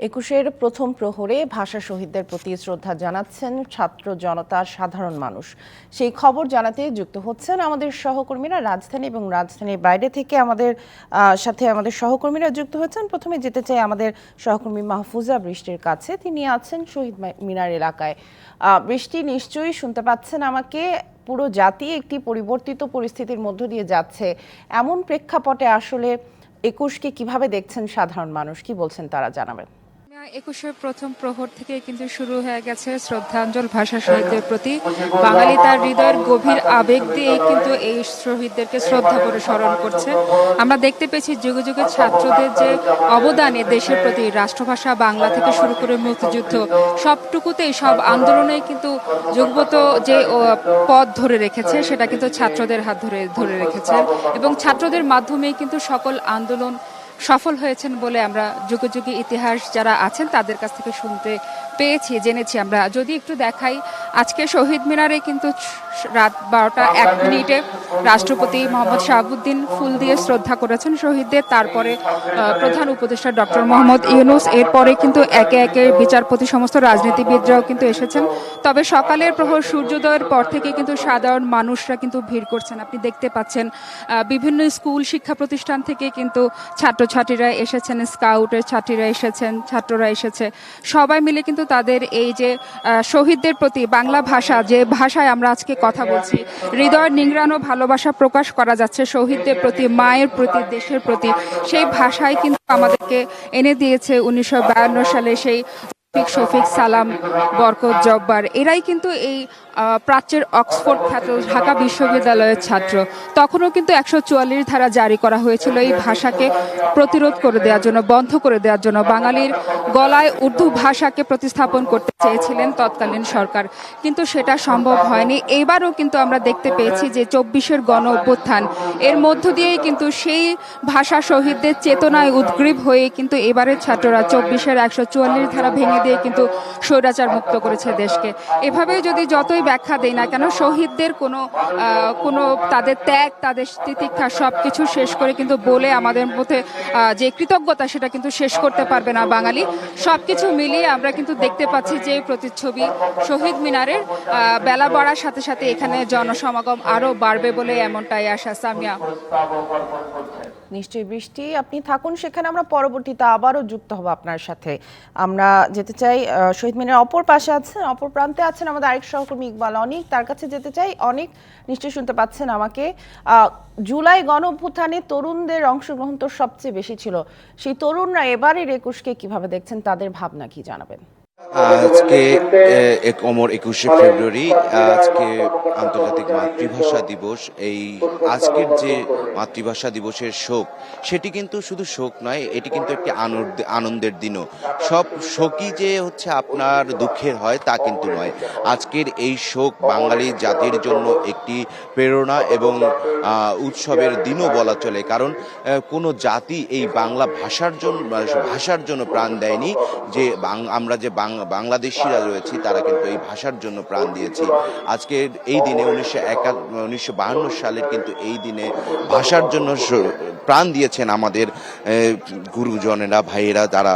একুশের প্রথম প্রহরে ভাষা শহীদদের প্রতি শ্রদ্ধা জানাচ্ছেন ছাত্র জনতা সাধারণ মানুষ। সেই খবর জানাতে যুক্ত হচ্ছেন আমাদের সহকর্মীরা রাজধানী এবং রাজধানীর বাইরে থেকে আমাদের সাথে আমাদের সহকর্মীরা যুক্ত হচ্ছেন প্রথমে যেতে চাই আমাদের সহকর্মী মাহফুজা বৃষ্টির কাছে। তিনি আছেন শহীদ মিনার এলাকায়। বৃষ্টি নিশ্চয়ই শুনতে পাচ্ছেন আমাকে। পুরো জাতি একটি পরিবর্তিত পরিস্থিতির মধ্য দিয়ে যাচ্ছে। এমন প্রেক্ষাপটে আসলে একুশকে কীভাবে দেখছেন সাধারণ মানুষ? কি বলছেন তারা? জানাবেন। একুশের প্রথম প্রহর থেকে কিন্তু শুরু হয়ে গেছে শ্রদ্ধাঞ্জল ভাষা শহীদদের প্রতি। বাঙালি তার হৃদয়ের গভীর আবেগ দিয়ে কিন্তু এই শহীদদেরকে শ্রদ্ধা করে স্মরণ করছে। আমরা দেখতে পেয়েছি যুগে যুগে ছাত্রদের যে অবদান দেশের প্রতি রাষ্ট্রভাষা, বাংলা থেকে শুরু করে মুক্তিযুদ্ধ, সবটুকুতেই, সব আন্দোলনে কিন্তু যুগপত যে পথ ধরে রেখেছে, সেটা কিন্তু ছাত্রদের হাত ধরে ধরে রেখেছে। এবং ছাত্রদের মাধ্যমেই কিন্তু সকল আন্দোলন সফল হয়েছেন বলে আমরা যুগে যুগে ইতিহাস যারা আছেন তাদের কাছ থেকে শুনতে পেয়েছি, জেনেছি আমরা। যদি একটু দেখাই, আজকে শহীদ মিনারে কিন্তু রাত বারোটা এক মিনিটে রাষ্ট্রপতি মোহাম্মদ শাহাবুদ্দিন ফুল দিয়ে শ্রদ্ধা করেছেন শহীদদের। তারপরে প্রধান উপদেষ্টা ডক্টর মোহাম্মদ ইউনুস, এরপরে কিন্তু একে একে বিচারপতি সমস্ত রাজনীতিবিদরাও কিন্তু এসেছেন। তবে সকালের প্রহর সূর্যোদয়ের পর থেকে কিন্তু সাধারণ মানুষরা কিন্তু ভিড় করছেন। আপনি দেখতে পাচ্ছেন বিভিন্ন স্কুল শিক্ষা প্রতিষ্ঠান থেকে কিন্তু ছাত্রছাত্রীরা এসেছেন, স্কাউটের ছাত্রীরা এসেছেন, ছাত্ররা এসেছে। সবাই মিলে কিন্তু তাদের এই যে শহীদদের প্রতি বাংলা ভাষা, যে ভাষায় আমরা আজকে কথা বলছি হৃদয় নিংড়ানো ভালোবাসা প্রকাশ করা যাচ্ছে শহীদদের প্রতি, মায়ের প্রতি, দেশের প্রতি। সেই ভাষায় কিন্তু আমাদেরকে এনে দিয়েছে উনিশশো বায়ান্ন সালে সেই শফিক শফিক সালাম বরকত জব্বার। এরাই কিন্তু এই প্রাচ্যের অক্সফোর্ড খ্যাত ঢাকা বিশ্ববিদ্যালয়ের ছাত্র। তখনও কিন্তু একশো চুয়াল্লিশ ধারা জারি করা হয়েছিল এই ভাষাকে প্রতিরোধ করে দেওয়ার জন্য, বন্ধ করে দেওয়ার জন্য। বাঙালির গলায় উর্দু ভাষাকে প্রতিস্থাপন করতে চেয়েছিলেন তৎকালীন সরকার। কিন্তু সেটা সম্ভব হয়নি। এবারও কিন্তু আমরা দেখতে পেয়েছি যে চব্বিশের গণ অভ্যুত্থান, এর মধ্য দিয়েই কিন্তু সেই ভাষা শহীদদের চেতনায় উদ্গ্রীব হয়ে কিন্তু এবারের ছাত্ররা চব্বিশের একশো চুয়াল্লিশ ধারা ভেঙে দিয়ে কিন্তু স্বৈরাচার মুক্ত করেছে দেশকে। এভাবে যদি যতই ব্যাখ্যা দেই না কেন? শহীদদের কোনো কোনো তাদের ত্যাগ, তাদের তিতিক্ষা সব কিছু শেষ করে কিন্তু বলে আমাদের মধ্যে যে কৃতজ্ঞতা সেটা কিন্তু শেষ করতে পারবে না বাঙালি। সব কিছু মিলিয়ে আমরা কিন্তু দেখতে পাচ্ছি যে প্রতিচ্ছবি শহীদ মিনারের বেলা বাড়ার সাথে সাথে এখানে জনসমাগম আরও বাড়বে বলে এমনটাই আশা সামিয়া। নিশ্চয়ই বৃষ্টি। আপনি থাকুন, সেখানে আমরা পরবর্তীতে আবারও যুক্ত হব আপনার সাথে। আমরা যেতে চাই শহীদ মিনার অপর পাশে আছেন, অপর প্রান্তে আছেন আমাদের আরেক সহকর্মী ইকবাল অনেক। তার কাছে যেতে চাই, অনেক, নিশ্চয়ই শুনতে পাচ্ছেন আমাকে। জুলাই গণ তরুণদের অংশগ্রহণ তো সবচেয়ে বেশি ছিল। সেই তরুণরা এবারের একুশকে কীভাবে দেখছেন, তাদের ভাবনা কি জানাবেন? আজকে এক, অমর একুশে ফেব্রুয়ারি, আজকে আন্তর্জাতিক মাতৃভাষা দিবস। এই আজকের যে মাতৃভাষা দিবসের শোক, সেটি কিন্তু শুধু শোক নয়, এটি কিন্তু একটি আনন্দের দিনও। সব শোকই যে হচ্ছে আপনার দুঃখের হয়, তা কিন্তু নয়। আজকের এই শোক বাঙালি জাতির জন্য একটি প্রেরণা এবং উৎসবের দিনও বলা চলে। কারণ কোনো জাতি এই বাংলা ভাষার জন্য ভাষার জন্য প্রাণ দেয়নি। যে আমরা যে বাংলাদেশিরা রয়েছি, তারা কিন্তু এই ভাষার জন্য প্রাণ দিয়েছি। আজকে এই দিনে উনিশশো একা উনিশশো বাহান্ন সালের কিন্তু এই দিনে ভাষার জন্য প্রাণ দিয়েছেন আমাদের গুরুজনেরা, ভাইয়েরা যারা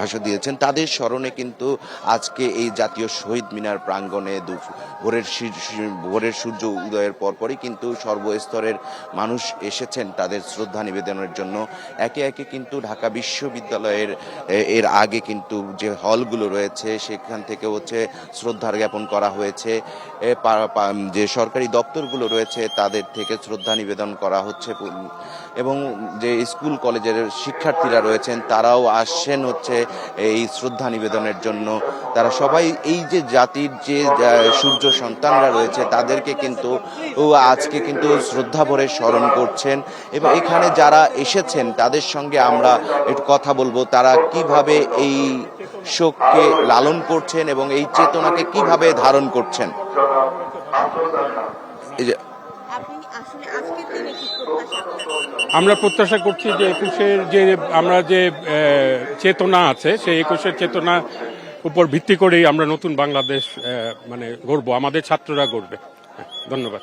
ভাষা দিয়েছেন, তাদের স্মরণে কিন্তু আজকে এই জাতীয় শহীদ মিনার প্রাঙ্গণে ভোরের ভোরের সূর্য উদয়ের পরপরই কিন্তু সর্বস্তরের মানুষ এসেছেন তাদের শ্রদ্ধা নিবেদনের জন্য। একে একে কিন্তু ঢাকা বিশ্ববিদ্যালয়ের এর আগে কিন্তু যে হলগুলো রয়েছে সেখান থেকে হচ্ছে শ্রদ্ধা জ্ঞাপন করা হয়েছে। যে সরকারি দপ্তরগুলো রয়েছে, তাদের থেকে শ্রদ্ধা নিবেদন করা হচ্ছে এবং যে স্কুল কলেজের শিক্ষার্থীরা রয়েছেন, তারাও আসছেন হচ্ছে এই শ্রদ্ধা নিবেদনের জন্য। তারা সবাই এই যে জাতির যে সূর্য সন্তানরা রয়েছে, তাদেরকে কিন্তু আজকে কিন্তু শ্রদ্ধা ভরে স্মরণ করছেন। এবং এখানে যারা এসেছেন, তাদের সঙ্গে আমরা একটু কথা বলব। তারা কীভাবে এই শোককে লালন করছেন এবং এই চেতনাকে কীভাবে ধারণ করছেন? আমরা প্রত্যাশা করছি যে একুশের যে আমরা যে চেতনা আছে সেই একুশের চেতনা উপর ভিত্তি করেই আমরা নতুন বাংলাদেশ মানে গড়বো আমাদের ছাত্ররা গড়বে। হ্যাঁ, ধন্যবাদ।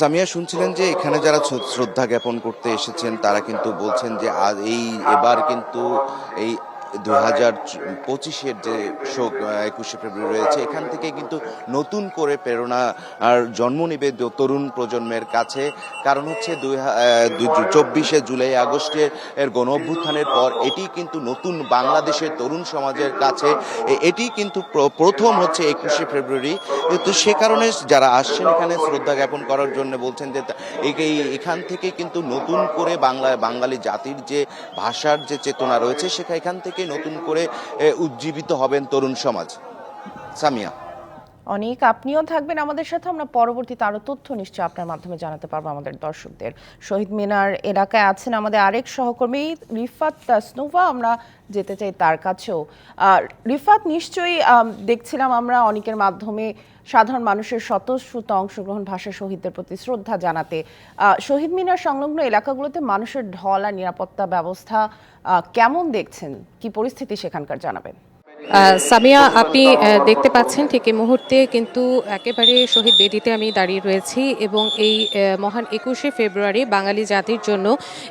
সামিয়া শুনছিলেন যে এখানে যারা শ্রদ্ধা জ্ঞাপন করতে এসেছেন তারা কিন্তু বলছেন যে আজ এই এবার কিন্তু এই দু হাজার পঁচিশের যে শোক একুশে ফেব্রুয়ারি রয়েছে, এখান থেকে কিন্তু নতুন করে প্রেরণা আর জন্ম নেবে তরুণ প্রজন্মের কাছে। কারণ হচ্ছে দুই চব্বিশে জুলাই আগস্টের এর গণ অভ্যুত্থানের পর এটি কিন্তু নতুন বাংলাদেশের তরুণ সমাজের কাছে। এটি কিন্তু প্রথম হচ্ছে একুশে ফেব্রুয়ারি। তো সে কারণে যারা আসছেন এখানে শ্রদ্ধা জ্ঞাপন করার জন্য বলছেন যে এখান থেকে কিন্তু নতুন করে বাংলা বাঙালি জাতির যে ভাষার যে চেতনা রয়েছে সেখানে এখান থেকে নতুন করে উজ্জীবিত হবেন তরুণ সমাজ। সামিয়া। অনেক আপনিও থাকবেন আমাদের সাথে। আমরা পরবর্তীতে আরও তথ্য নিশ্চয় আপনার মাধ্যমে জানাতে পারব আমাদের দর্শকদের। শহীদ মিনার এলাকায় আছেন আমাদের আরেক সহকর্মী রিফাত তাসনুভা। আমরা যেতে চাই তার কাছেও। আর রিফাত, নিশ্চয়ই দেখছিলাম আমরা অনেকের মাধ্যমে সাধারণ মানুষের স্বতঃস্ফূর্ত অংশগ্রহণ ভাষা শহীদদের প্রতি শ্রদ্ধা জানাতে। শহীদ মিনার সংলগ্ন এলাকাগুলোতে মানুষের ঢল আর নিরাপত্তা ব্যবস্থা কেমন দেখছেন? কি পরিস্থিতি সেখানকার, জানাবেন। সামিয়া, আপনি দেখতে পাচ্ছেন ঠিক এই মুহূর্তে কিন্তু একেবারে শহীদ বেদিতে আমি দাঁড়িয়ে রয়েছি এবং এই মহান একুশে ফেব্রুয়ারি বাঙালি জাতির জন্য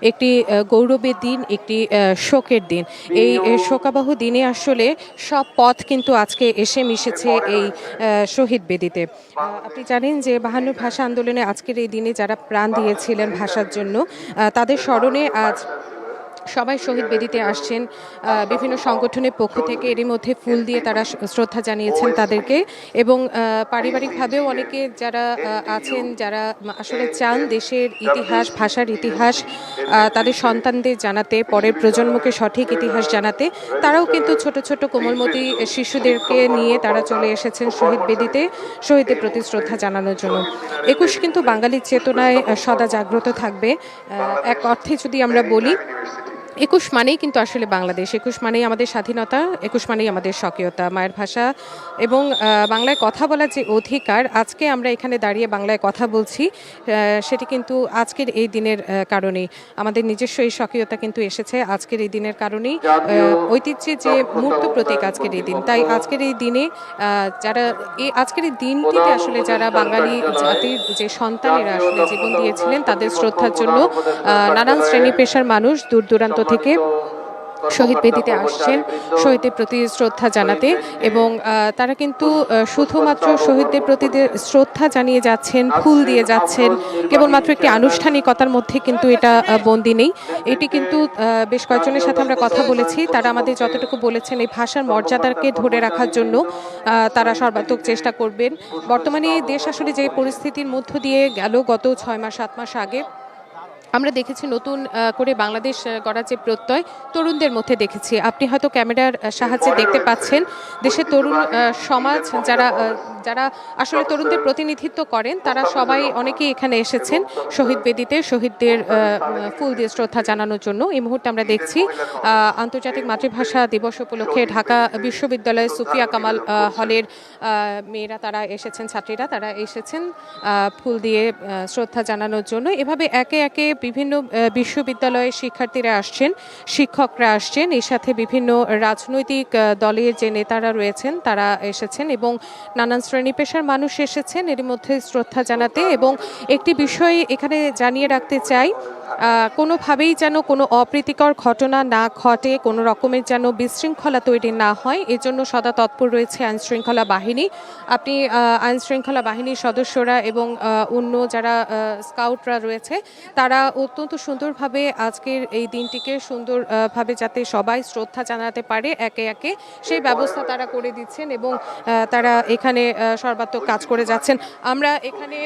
একটি গৌরবের দিন, একটি শোকের দিন। এই শোকাবহ দিনে আসলে সব পথ কিন্তু আজকে এসে মিশেছে এই শহীদ বেদিতে। আপনি জানেন যে বাহান্ন ভাষা আন্দোলনে আজকের এই দিনে যারা প্রাণ দিয়েছিলেন ভাষার জন্য তাদের স্মরণে আজ সবাই শহীদ বেদিতে আসছেন। বিভিন্ন সংগঠনের পক্ষ থেকে এরই মধ্যে ফুল দিয়ে তারা শ্রদ্ধা জানিয়েছেন তাদেরকে এবং পারিবারিকভাবেও অনেকে যারা আছেন, যারা আসলে চান দেশের ইতিহাস, ভাষার ইতিহাস তাদের সন্তানদের জানাতে, পরের প্রজন্মকে সঠিক ইতিহাস জানাতে, তারাও কিন্তু ছোট ছোট কোমলমতি শিশুদেরকে নিয়ে তারা চলে এসেছেন শহীদ বেদিতে শহীদের প্রতি শ্রদ্ধা জানানোর জন্য। একুশ কিন্তু বাঙালির চেতনায় সদা জাগ্রত থাকবে। এক অর্থে যদি আমরা বলি একুশ মানেই কিন্তু আসলে বাংলাদেশ একুশ মানেই আমাদের স্বাধীনতা একুশ মানেই আমাদের স্বকীয়তা মায়ের ভাষা এবং বাংলায় কথা বলার যে অধিকার আজকে আমরা এখানে দাঁড়িয়ে বাংলায় কথা বলছি সেটি কিন্তু আজকের এই দিনের কারণেই। আমাদের নিজস্ব এই স্বকীয়তা কিন্তু এসেছে আজকের এই দিনের কারণেই। আহ, ঐতিহ্যের যে মূর্ত প্রতীক আজকের এই দিন তাই আজকের এই দিনে যারা এই আজকের এই দিনটিতে আসলে যারা বাঙালি জাতির যে সন্তানেরা আসলে জীবন দিয়েছিলেন তাদের শ্রদ্ধার জন্য নানান শ্রেণি পেশার মানুষ দূর দূরান্ত থেকে শহীদ বেদিতে আসছেন, শহীদদের প্রতি শ্রদ্ধা জানাতে এবং তারা কিন্তু শুধুমাত্র শহীদদের প্রতি শ্রদ্ধা জানিয়ে যাচ্ছেন, ফুল দিয়ে যাচ্ছেন, কেবলমাত্র একটি আনুষ্ঠানিকতার মধ্যে কিন্তু এটা বন্দি নেই। এটি কিন্তু বেশ কয়েকজনের সাথে আমরা কথা বলেছি। তারা আমাদের যতটুকু বলেছেন, এই ভাষার মর্যাদাকে ধরে রাখার জন্য তারা সর্বাত্মক চেষ্টা করবেন। বর্তমানে দেশ আসলে যে পরিস্থিতির মধ্য দিয়ে গেল গত ছয় মাস, সাত মাস আগে আমরা দেখেছি নতুন করে বাংলাদেশ গড়ার যে প্রত্যয়। তরুণদের মধ্যে দেখেছি। আপনি হয়তো ক্যামেরার সাহায্যে দেখতে পাচ্ছেন দেশের তরুণ সমাজ যারা যারা আসলে তরুণদের প্রতিনিধিত্ব করেন, তারা সবাই অনেকেই এখানে এসেছেন শহীদ বেদিতে, শহীদদের ফুল দিয়ে শ্রদ্ধা জানানোর জন্য। এই মুহূর্তে আমরা দেখছি আন্তর্জাতিক মাতৃভাষা দিবস উপলক্ষে ঢাকা বিশ্ববিদ্যালয়ের সুফিয়া কামাল হলের মেয়েরা তারা এসেছেন, ছাত্রীরা তারা এসেছেন ফুল দিয়ে শ্রদ্ধা জানানোর জন্য। এভাবে একে একে বিভিন্ন বিশ্ববিদ্যালয়ের শিক্ষার্থীরা আসছেন, শিক্ষকরা আসছেন, এর সাথে বিভিন্ন রাজনৈতিক দলের যে নেতারা রয়েছেন, তারা এসেছেন এবং নানান শ্রেণি পেশার মানুষ এসেছেন। এর মধ্যে শ্রদ্ধা জানাতে এবং একটি বিষয় এখানে জানিয়ে রাখতে চাই কোনোভাবেই যেন কোনো অপ্রীতিকর ঘটনা না ঘটে, কোনো রকমের যেন বিশৃঙ্খলা তৈরি না হয়, এজন্য সদা তৎপর রয়েছে আইনশৃঙ্খলা বাহিনী। আপনি আইনশৃঙ্খলা বাহিনীর সদস্যরা এবং অন্য যারা স্কাউটরা রয়েছে, তারা অত্যন্ত সুন্দরভাবে আজকের এই দিনটিকে সুন্দরভাবে যাতে সবাই শ্রদ্ধা জানাতে পারে একে একে, সেই ব্যবস্থা তারা করে দিচ্ছেন এবং তারা এখানে সর্বাত্মক কাজ করে যাচ্ছেন। আমরা এখানে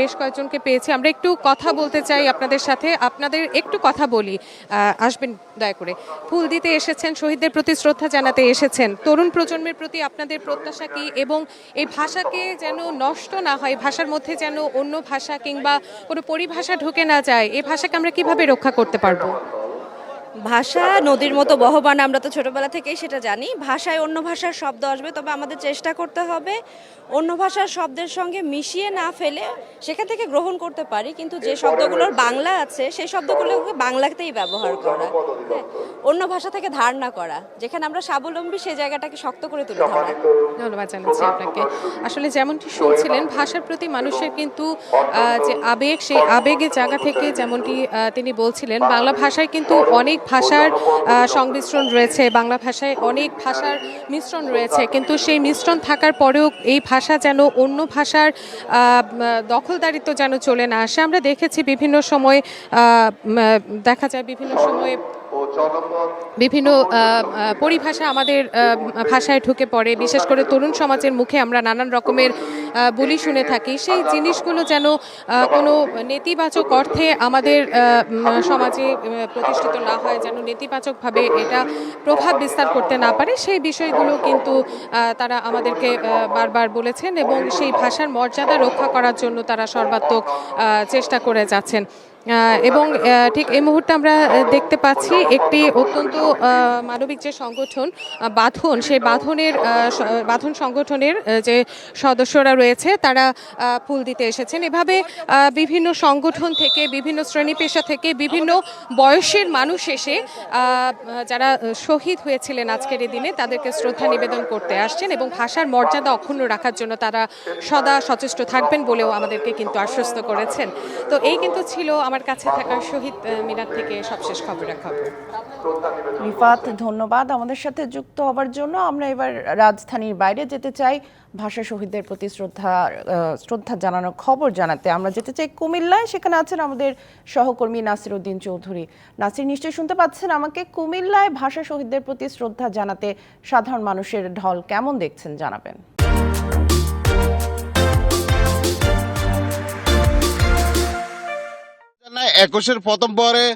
বেশ কয়েকজনকে পেয়েছি। আমরা একটু কথা বলতে চাই আপনাদের সাথে। আপনাদের একটু কথা বলি। আসবেন দয়া করে। ফুল দিতে এসেছেন, শহীদদের প্রতি শ্রদ্ধা জানাতে এসেছেন। তরুণ প্রজন্মের প্রতি আপনাদের প্রত্যাশা কি? এবং এই ভাষাকে যেন নষ্ট না হয়, ভাষার মধ্যে যেন অন্য ভাষা কিংবা কোনো পরিভাষা ঢুকে না যায় এই ভাষাকে আমরা কীভাবে রক্ষা করতে পারব? ভাষা নদীর মতো বহবান আমরা তো ছোটবেলা থেকেই সেটা জানি। ভাষায় অন্য ভাষার শব্দ আসবে তবে আমাদের চেষ্টা করতে হবে অন্য ভাষার শব্দের সঙ্গে মিশিয়ে না ফেলে সেখান থেকে গ্রহণ করতে পারি কিন্তু যে শব্দগুলোর বাংলা আছে সেই শব্দগুলোকে বাংলাতেই ব্যবহার করা। হ্যাঁ, অন্য ভাষা থেকে ধার না করা যেখানে আমরা স্বাবলম্বী সেই জায়গাটাকে শক্ত করে তুলে ধরা। ধন্যবাদ জানাচ্ছি আপনাকে। আসলে যেমনটি শুনছিলেন ভাষার প্রতি মানুষের কিন্তু যে আবেগ সেই আবেগের জায়গা থেকে যেমনটি তিনি বলছিলেন বাংলা ভাষায় কিন্তু অনেক ভাষার সংমিশ্রণ রয়েছে, বাংলা ভাষায় অনেক ভাষার মিশ্রণ রয়েছে, কিন্তু সেই মিশ্রণ থাকার পরেও এই ভাষা যেন অন্য ভাষার দখলদারিত্ব যেন চলে না আসে। আমরা দেখেছি বিভিন্ন সময় দেখা যায় বিভিন্ন সময়ে বিভিন্ন পরিভাষা আমাদের ভাষায় ঢুকে পড়ে। বিশেষ করে তরুণ সমাজের মুখে আমরা নানান রকমের বলি শুনে থাকি। সেই জিনিসগুলো যেন কোনো নেতিবাচক অর্থে আমাদের সমাজে প্রতিষ্ঠিত না হয়, যেন নেতিবাচকভাবে এটা প্রভাব বিস্তার করতে না পারে, সেই বিষয়গুলো কিন্তু তারা আমাদেরকে বারবার বলেছেন এবং সেই ভাষার মর্যাদা রক্ষা করার জন্য তারা সর্বাত্মক চেষ্টা করে যাচ্ছেন। এবং ঠিক এই মুহূর্তে আমরা দেখতে পাচ্ছি একটি অত্যন্ত মানবিক যে সংগঠন বাঁধন, সেই বাঁধনের বাঁধন সংগঠনের যে সদস্যরা রয়েছে, তারা ফুল দিতে এসেছেন। এভাবে বিভিন্ন সংগঠন থেকে, বিভিন্ন শ্রেণি পেশা থেকে, বিভিন্ন বয়সের মানুষ এসে যারা শহীদ হয়েছিলেন আজকের এই দিনে, তাদেরকে শ্রদ্ধা নিবেদন করতে আসছেন এবং ভাষার মর্যাদা অক্ষুণ্ণ রাখার জন্য তারা সদা সচেষ্ট থাকবেন বলেও আমাদেরকে কিন্তু আশ্বস্ত করেছেন। তো এই কিন্তু ছিল আমার কাছে থাকা শহীদ মিনার থেকে সবশেষ খবরের খবর। রিফাত, ধন্যবাদ। আমাদের সাথে যুক্ত হবার জন্য আমরা এবার রাজধানীর বাইরে যেতে চাই। ভাষা শহীদদের প্রতি শ্রদ্ধা শ্রদ্ধা জানানোর খবর জানাতে আমরা যেতে চাই কুমিল্লায়। সেখানে আছেন আমাদের সহকর্মী নাসির উদ্দিন চৌধুরী। নাসির, নিশ্চয়ই শুনতে পাচ্ছেন আমাকে? কুমিল্লায় ভাষা শহীদদের প্রতি শ্রদ্ধা জানাতে সাধারণ মানুষের ঢল কেমন দেখছেন? জানাবেন। একুশের প্রথম পরে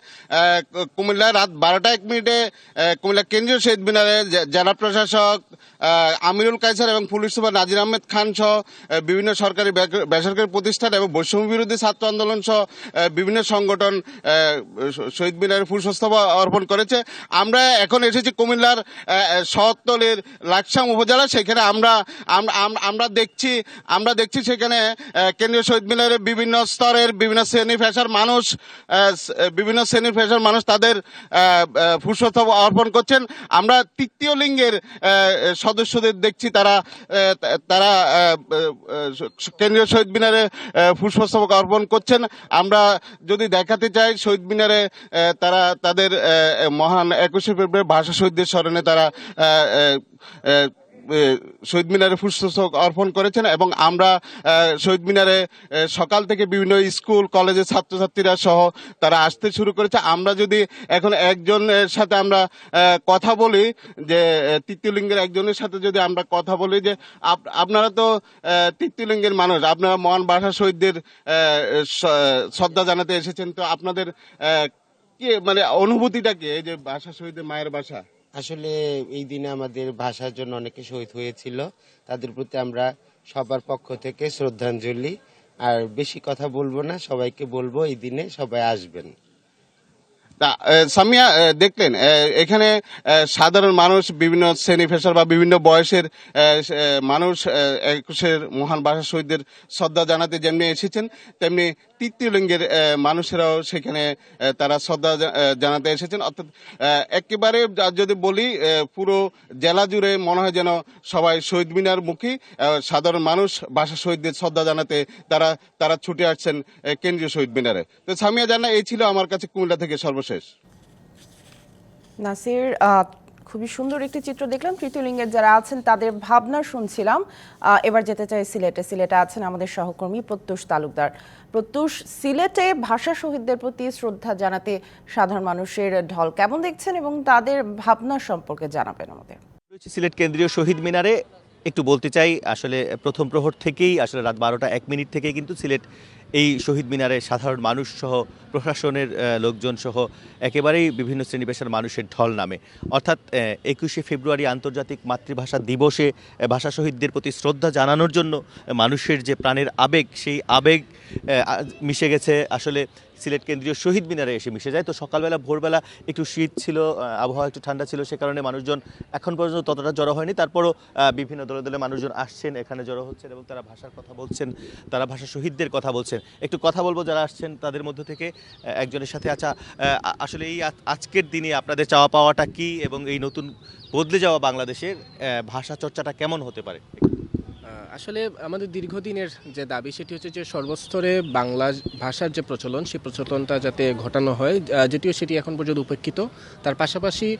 কুমিল্লা রাত বারোটা এক মিনিটে কুমিল্লা কেন্দ্রীয় শহীদ মিনারে জেলা প্রশাসক আমিরুল কায়সার এবং পুলিশ সুপার নাজির আহমেদ খান সহ বিভিন্ন সরকারি বেসরকারি প্রতিষ্ঠান এবং বৈষম্য বিরোধী ছাত্র আন্দোলন সহ বিভিন্ন সংগঠন শহীদ মিনারে পুষ্পস্তবক অর্পণ করেছে। আমরা এখন এসেছি কুমিল্লার শহরতলির লাকসাম উপজেলা, সেখানে আমরা, আম- আম- আমরা দেখছি আমরা দেখছি সেখানে কেন্দ্রীয় শহীদ মিনারে বিভিন্ন স্তরের, বিভিন্ন শ্রেণি পেশার মানুষ বিভিন্ন শ্রেণির পেশার মানুষ তাদের পুষ্পস্তবক অর্পণ করছেন। আমরা তৃতীয় লিঙ্গের সদস্যদের দেখছি তারা তারা কেন্দ্রীয় শহীদ মিনারে পুষ্পস্তবক অর্পণ করছেন। আমরা যদি দেখাতে চাই, শহীদ মিনারে তারা তাদের মহান একুশে ফেব্রুয়ারি ভাষা শহীদদের স্মরণে তারা শহীদ মিনারে পুষ্পস্তবক অর্পণ করেছেন এবং আমরা শহীদ মিনারে সকাল থেকে বিভিন্ন স্কুল কলেজের ছাত্রছাত্রীরা সহ তারা আসতে শুরু করেছে। আমরা যদি এখন একজনের সাথে আমরা কথা বলি যে আহ, তৃতীয় লিঙ্গের একজনের সাথে যদি আমরা কথা বলি যে আপ- আপনারা তো আহ, তৃতীয় লিঙ্গের মানুষ আপনারা মহান ভাষা শহীদদের শ্রদ্ধা জানাতে এসেছেন। তো আপনাদের কি মানে অনুভূতিটা কি এই যে ভাষা শহীদের মায়ের ভাষা আসলে এই দিনে আমাদের ভাষার জন্য অনেকে শহীদ হয়েছিল। তাদের প্রতি আমরা সবার পক্ষ থেকে শ্রদ্ধাঞ্জলি। আর বেশি কথা বলব না, সবাইকে বলব এই দিনে সবাই আসবেন। সামিয়া দেখলেন এখানে সাধারণ মানুষ, বিভিন্ন শ্রেণি পেশার বা বিভিন্ন বয়সের মানুষ একুশের মহান ভাষা শহীদদের শ্রদ্ধা জানাতে যেমনি এসেছেন, তেমনি তৃতীয় লিঙ্গের মানুষেরাও সেখানে তারা শ্রদ্ধা জানাতে এসেছেন। অর্থাৎ একেবারে যদি বলি পুরো জেলা জুড়ে মনে হয় যেন সবাই শহীদ মিনার মুখী। সাধারণ মানুষ ভাষা শহীদদের শ্রদ্ধা জানাতে তারা তারা ছুটে আসছেন কেন্দ্রীয় শহীদ মিনারে। তো সামিয়া জানা এই ছিল আমার কাছে কুমিল্লা থেকে সর্বশেষ। নাসির খুবই সুন্দর একটি চিত্র দেখলাম। তৃতীয় লিঙ্গের যারা আছেন, তাদের ভাবনা শুনছিলাম। এবার যেতে চাই সিলেটে। সিলেটে আছেন আমাদের সহকর্মী প্রত্যুষ তালুকদার। প্রত্যুষ, সিলেটে ভাষা শহীদদের প্রতি শ্রদ্ধা জানাতে সাধারণ মানুষের ঢল কেমন দেখছেন এবং তাদের ভাবনা সম্পর্কে জানাবেন আমাদের। সিলেট কেন্দ্রীয় শহীদ মিনারে। একটু বলতে চাই, আসলে প্রথম প্রহর থেকেই, আসলে রাত বারোটা এক মিনিট থেকেই কিন্তু সিলেট এই শহীদ মিনারে সাধারণ মানুষ সহ প্রশাসনের লোকজন সহ একেবারেই বিভিন্ন শ্রেণি পেশার মানুষের ঢল নামে। অর্থাৎ একুশে ফেব্রুয়ারি আন্তর্জাতিক মাতৃভাষা দিবসে ভাষা শহীদদের প্রতি শ্রদ্ধা জানানোর জন্য মানুষের যে প্রাণের আবেগ, সেই আবেগ মিশে গেছে। আসলে সিলেট কেন্দ্রীয় শহীদ মিনারে এসে মিশে যায়। তো সকালবেলা, ভোরবেলা একটু শীত ছিল আবহাওয়া একটু ঠান্ডা ছিল, সে কারণে মানুষজন এখন পর্যন্ত ততটা জড়ো হয়নি। তারপরও বিভিন্ন দলে দলে মানুষজন আসছেন, এখানে জড়ো হচ্ছেন এবং তারা ভাষার কথা বলছেন, তারা ভাষা শহীদদের কথা বলছেন। একটু কথা বলব যারা আসছেন, তাদের মধ্য থেকে একজনের সাথে আচ্ছা আসলে এই আজ- আজকের দিনে আপনাদের চাওয়া পাওয়াটা কি এবং এই নতুন বদলে যাওয়া বাংলাদেশের ভাষা চর্চাটা কেমন হতে পারে? আসলে আমাদের দীর্ঘদিনের যে দাবি, সেটি হচ্ছে যে সর্বস্তরে বাংলা ভাষার যে প্রচলন, সেই প্রচলনটা যাতে ঘটানো হয় যেটিও সেটি এখন পর্যন্ত উপেক্ষিত। তার পাশাপাশি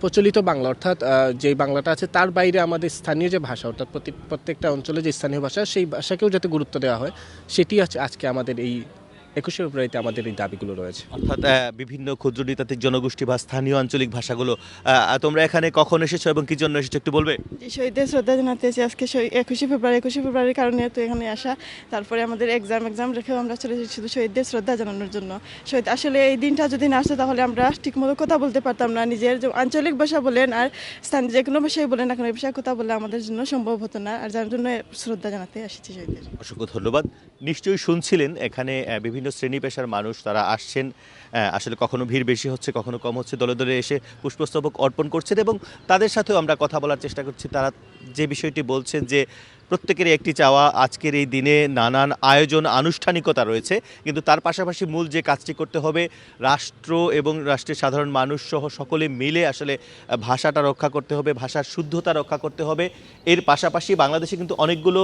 প্রচলিত বাংলা, অর্থাৎ যে বাংলাটা আছে, তার বাইরে আমাদের স্থানীয় যে ভাষা, অর্থাৎ প্রতি- প্রত্যেকটা অঞ্চলে যে স্থানীয় ভাষা, সেই ভাষাকেও যাতে গুরুত্ব দেওয়া হয়, সেটি আজকে আমাদের এই একুশে ফেব্রুয়ারিতে আমাদের এই দাবিগুলো রয়েছে। অর্থাৎ বিভিন্ন ক্ষুদ্র নৃতাত্ত্বিক জনগোষ্ঠী বা স্থানীয় আঞ্চলিক ভাষাগুলো তোমরা এখানে কখন এসেছ এবং কি জন্য এসেছ একটু বলবে? যে শহীদদের শ্রদ্ধা জানাতে এসেছি আজকে একুশে ফেব্রুয়ারি একুশে ফেব্রুয়ারির কারণে তো এখানে আসা। তারপরে আমাদের এক্সাম এক্সাম রেখেও আমরা চলে এসেছি শুধু শহীদদের শ্রদ্ধা জানানোর জন্য। শহীদ আসলে এই দিনটা যদি না আসতো তাহলে আমরা ঠিকমতো কথা বলতে পারতাম না। নিজের যে আঞ্চলিক ভাষা বলেন আর স্থানীয় যে কোনো ভাষায় বলেন না কোনো এই ভাষায় কথা বলে আমাদের জন্য সম্ভব হতো না। আর যার জন্য শ্রদ্ধা জানাতে এসেছি শহীদদের। অসংখ্য ধন্যবাদ। নিশ্চয়ই শুনছিলেন এখানে আহ, বিভিন্ন শ্রেণি পেশার মানুষ তারা আসছেন। আসলে কখনো ভিড় বেশি হচ্ছে, কখনো কম হচ্ছে। দলে দলে এসে পুষ্পস্তবক অর্পণ করছেন এবং তাদের সাথেও আমরা কথা বলার চেষ্টা করছি। তারা যে বিষয়টি বলছেন যে প্রত্যেকেরই একটি চাওয়া। আজকের এই দিনে নানান আয়োজন, আনুষ্ঠানিকতা রয়েছে। কিন্তু তার পাশাপাশি মূল যে কাজটি করতে হবে, রাষ্ট্র এবং রাষ্ট্রের সাধারণ মানুষ সহ সকলে মিলে আসলে ভাষাটা রক্ষা করতে হবে, ভাষার শুদ্ধতা রক্ষা করতে হবে। এর পাশাপাশি বাংলাদেশে কিন্তু অনেকগুলো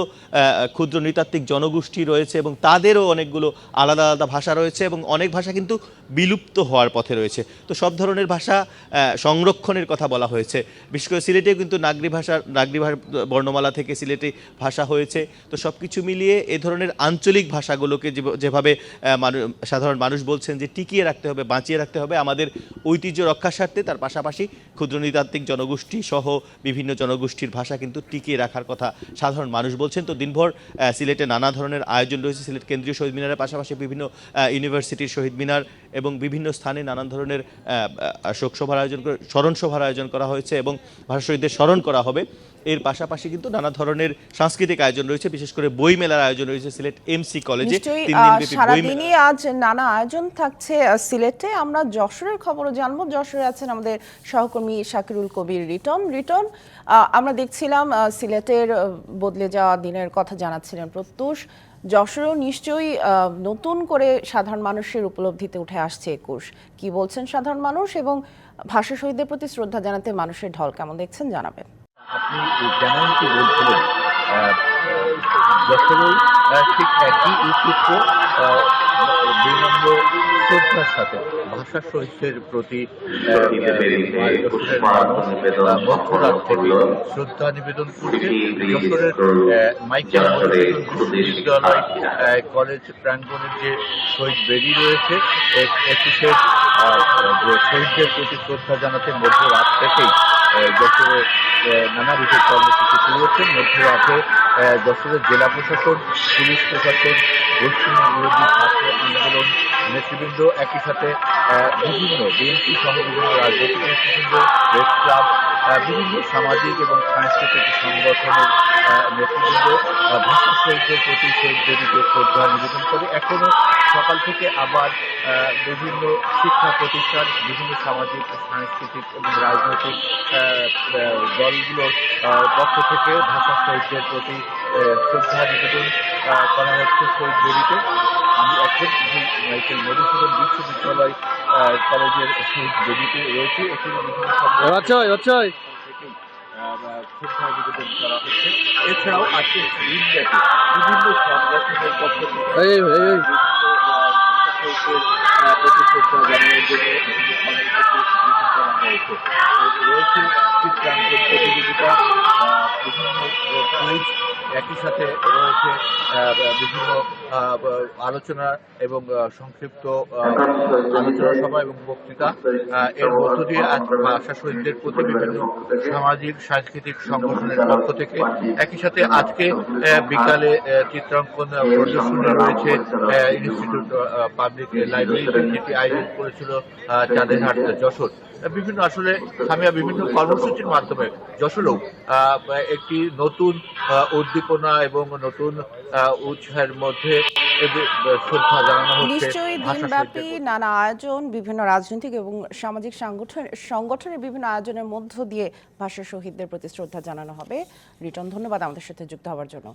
ক্ষুদ্র নৃতাত্ত্বিক জনগোষ্ঠী রয়েছে এবং তাদেরও অনেকগুলো আলাদা আলাদা ভাষা রয়েছে এবং অনেক ভাষা কিন্তু বিলুপ্ত হওয়ার পথে রয়েছে। তো সব ধরনের ভাষা সংরক্ষণের কথা বলা হয়েছে। বিশেষ করে সিলেটেও কিন্তু নাগরি ভাষা নাগরি বর্ণমালা থেকে সিলেটে ভাষা হয়েছে। তো সব কিছু মিলিয়ে এ ধরনের আঞ্চলিক ভাষাগুলোকে যেভাবে সাধারণ মানুষ বলছেন যে টিকিয়ে রাখতে হবে বাঁচিয়ে রাখতে হবে আমাদের ঐতিহ্য রক্ষার স্বার্থে তার পাশাপাশি ক্ষুদ্র নৃতাত্ত্বিক জনগোষ্ঠী সহ বিভিন্ন জনগোষ্ঠীর ভাষা কিন্তু টিকিয়ে রাখার কথা সাধারণ মানুষ বলছেন। তো দিনভর সিলেটে নানা ধরনের আয়োজন রয়েছে। সিলেট কেন্দ্রীয় শহীদ মিনারের পাশাপাশি বিভিন্ন ইউনিভার্সিটির শহীদ মিনার এবং বিভিন্ন স্থানে নানান ধরনের আহ, আহ, শোক সভার আয়োজন করে স্মরণ সভার আয়োজন করা হয়েছে এবং ভাষা শহীদদের স্মরণ করা হবে। এর পাশাপাশি কিন্তু নানা ধরনের সাংস্কৃতিক আয়োজন রয়েছে বিশেষ করে বই মেলার আয়োজন রয়েছে সিলেট এমসি কলেজে সারাদিনই আজ নানা আয়োজন থাকছে সিলেটে। আমরা যশোরের খবরও জানব। যশোরে আছেন আমাদের সহকর্মী শাকিরুল কবির রিটন রিটন আমরা দেখছিলাম সিলেটের বদলে যাওয়া দিনের কথা জানাচ্ছিলেন প্রত্যুষ। যশোরেও নিশ্চয়ই আহ, নতুন করে সাধারণ মানুষের উপলব্ধিতে উঠে আসছে একুশ। কি বলছেন সাধারণ মানুষ এবং ভাষা শহীদদের প্রতি শ্রদ্ধা জানাতে মানুষের ঢল কেমন দেখছেন জানাবেন। আপনি যেমনটি বলছিলেন আহ, যশোরেও ঠিক একই আহ, বিনম্র শ্রদ্ধার সাথে ভাষা প্রতি যশোরের মধ্যরাত থেকে শ্রদ্ধা নিবেদন করছে। যশোরের মাইকেল বিশ্ববিদ্যালয় কলেজ প্রাঙ্গণের যে শহীদ বেদি রয়েছে একুশের শহীদদের প্রতি শ্রদ্ধা জানাতে মধ্যরাত থেকেই আহ, যশোরে আহ, নানা বিশেষ কর্মসূচি শুরু হচ্ছে। মধ্যে আছে যশোরের জেলা প্রশাসন, পুলিশ প্রশাসন পশ্চিমবঙ্গ বিরোধী ছাত্র আন্দোলন, নেতৃবৃন্দ একই সাথে বিভিন্ন বিএনপি সহ বিভিন্ন রাজনৈতিক নেতৃবৃন্দ রেড ক্লাব বিভিন্ন সামাজিক এবং সাংস্কৃতিক সংগঠনের নেতৃবৃন্দ ভাষা শহীদদের প্রতি শহীদদেরকে শ্রদ্ধা নিবেদন করে। এখনও সকাল থেকে আবার বিভিন্ন শিক্ষা প্রতিষ্ঠান, বিভিন্ন সামাজিক, সাংস্কৃতিক এবং রাজনৈতিক দলগুলোর পক্ষ থেকে ভাষা শহীদদের প্রতি শ্রদ্ধা নিবেদন করা হচ্ছে শহীদ বেদিতে আমি এখন মাইকেল মধুসূদন বিশ্ববিদ্যালয় কলেজের শহীদ বেদিতে রয়েছি। এখানে থেকেই, করা হচ্ছে। এছাড়াও আজকে বিভিন্ন সংগঠনের পক্ষ থেকে রয়েছে। চিত্রাঙ্কন প্রতিযোগিতা বিভিন্ন একই সাথে রয়েছে বিভিন্ন আলোচনা এবং সংক্ষিপ্ত আলোচনা সভা এবং বক্তৃতা। এর মধ্য দিয়ে আজ ভাষা শহীদদের প্রতি বিভিন্ন সামাজিক সাংস্কৃতিক সংগঠনের পক্ষ থেকে একই সাথে আজকে বিকালে চিত্রাঙ্কন প্রদর্শনী রয়েছে ইনস্টিটিউট পাবলিক লাইব্রেরি যেটি আয়োজন করেছিল আহ, চাঁদেরহাট যশোর। বিভিন্ন আসলে সামিয়া বিভিন্ন কর্মসূচির মাধ্যমে যশোরেও একটি নতুন উদ্দীপনা এবং নতুন উৎসাহের মধ্যে নিশ্চয়ই দিনব্যাপী নানা আয়োজন বিভিন্ন রাজনৈতিক এবং সামাজিক সংগঠন সংগঠনের বিভিন্ন আয়োজনের মধ্য দিয়ে ভাষা শহীদদের প্রতি শ্রদ্ধা জানানো হবে। রিটন ধন্যবাদ আমাদের সাথে যুক্ত হওয়ার জন্য।